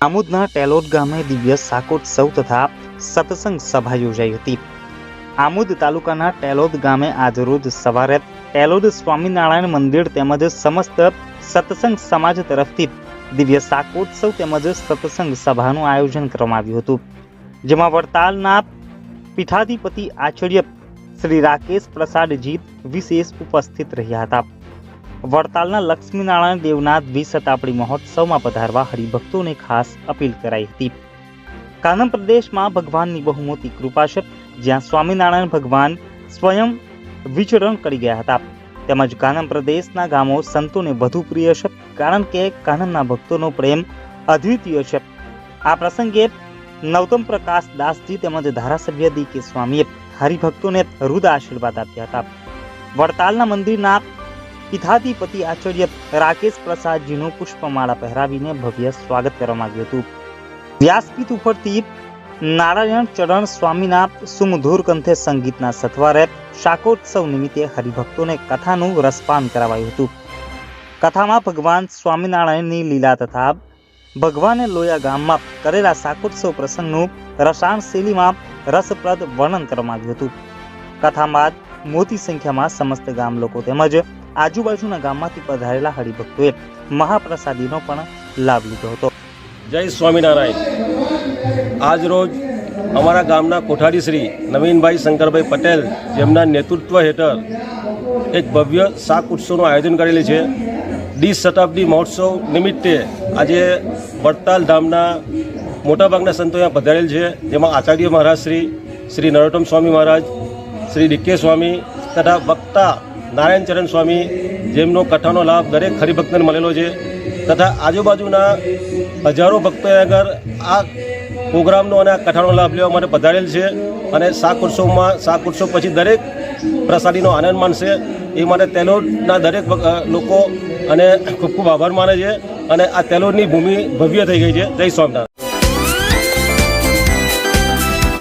આમોદના ટેલોદ ગામે દિવ્ય શાકોત્સવ તથા સત્સંગ સભા યોજાઈ હતી. આમોદ તાલુકાના ટેલોદ ગામે આજરોજ સવારે ટેલોદ સ્વામિનારાયણ મંદિર તેમજ સમસ્ત સત્સંગ સમાજ તરફથી દિવ્ય શાકોત્સવ તેમજ સત્સંગ સભાનું આયોજન કરવામાં આવ્યું હતું. જેમાં વડતાલના પીઠાધિપતિ આચાર્ય શ્રી રાકેશ પ્રસાદજી વિશેષ ઉપસ્થિત રહ્યા હતા. વડતાલના લક્ષ્મીનારાયણ દેવના દ્વિશતાબ્દી મહોત્સવમાં પધારવા હરિભક્તોને ખાસ અપીલ કરાઈ હતી. કાનમ પ્રદેશમાં ભગવાનની બહુ મોટી કૃપા છે જ્યાં સ્વામિનારાયણ ભગવાન સ્વયં વિચરણ કરી ગયા હતા. તેમજ કાનમ પ્રદેશના ગામો સંતોને વધુ પ્રિય છે, કારણ કે કાનમના ભક્તોનો પ્રેમ અદ્વિતીય છે. આ પ્રસંગે નવતમ પ્રકાશ દાસજી તેમજ ધારાસભ્ય ડી કે સ્વામીએ હરિભક્તોને રુદ આશીર્વાદ આપ્યા હતા. વડતાલના મંદિરના પીઠાધિપતિ આચાર્ય રાકેશ પ્રસાદજીનું પુષ્પમાળા પહેરાવીને ભવ્ય સ્વાગત કરવામાં આવ્યું હતું. વ્યાસપીઠ ઉપરથી નારાયણ ચરણ સ્વામીના સુમધુર કંઠે સંગીતના સથવારે શાકોત્સવ નિમિત્તે હરિભક્તોને કથાનું રસપાન કરાવાયું હતું. કથામાં ભગવાન સ્વામિનારાયણની લીલા તથા ભગવાને લોયા ગામમાં કરેલા શાકોત્સવ પ્રસંગનું રસાયણ શૈલીમાં રસપ્રદ વર્ણન કરવામાં આવ્યું હતું. કથા બાદ મોટી સંખ્યામાં સમસ્ત ગામ લોકો તેમજ આજુબાજુના ગામમાંથી પધારેલા હરિભક્તોએ મહાપ્રસાદીનો પણ લાભ લીધો હતો. જય સ્વામિનારાયણ. આજ રોજ અમારા ગામના કોઠારી શ્રી નવીનભાઈ શંકરભાઈ પટેલ જેમના નેતૃત્વ હેઠળ એક ભવ્ય શાક ઉત્સવનું આયોજન કરેલું છે. ડી શતાબ્દી મહોત્સવ નિમિત્તે આજે વડતાલ ધામના મોટાભાગના સંતો અહીંયા પધારેલ છે. જેમાં આચાર્ય મહારાજ શ્રી શ્રી નરોત્તમ સ્વામી મહારાજ શ્રી ડીકે સ્વામી તથા વક્તા નારાયણ ચરણ સ્વામી જેમનો કથાનો લાભ દરેક હરિભક્તને મળેલો છે. તથા આજુબાજુના હજારો ભક્તોએ આગળ આ પ્રોગ્રામનો અને આ કથાનો લાભ લેવા માટે પધારેલ છે અને શાક ઉત્સવમાં, શાક ઉત્સવ પછી દરેક પ્રસાદીનો આનંદ માણશે. એ માટે તેલોડના દરેક લોકો અને ખૂબ ખૂબ આભાર માને છે અને આ તેલોડની ભૂમિ ભવ્ય થઈ ગઈ છે. જય સ્વામિનારાયણ.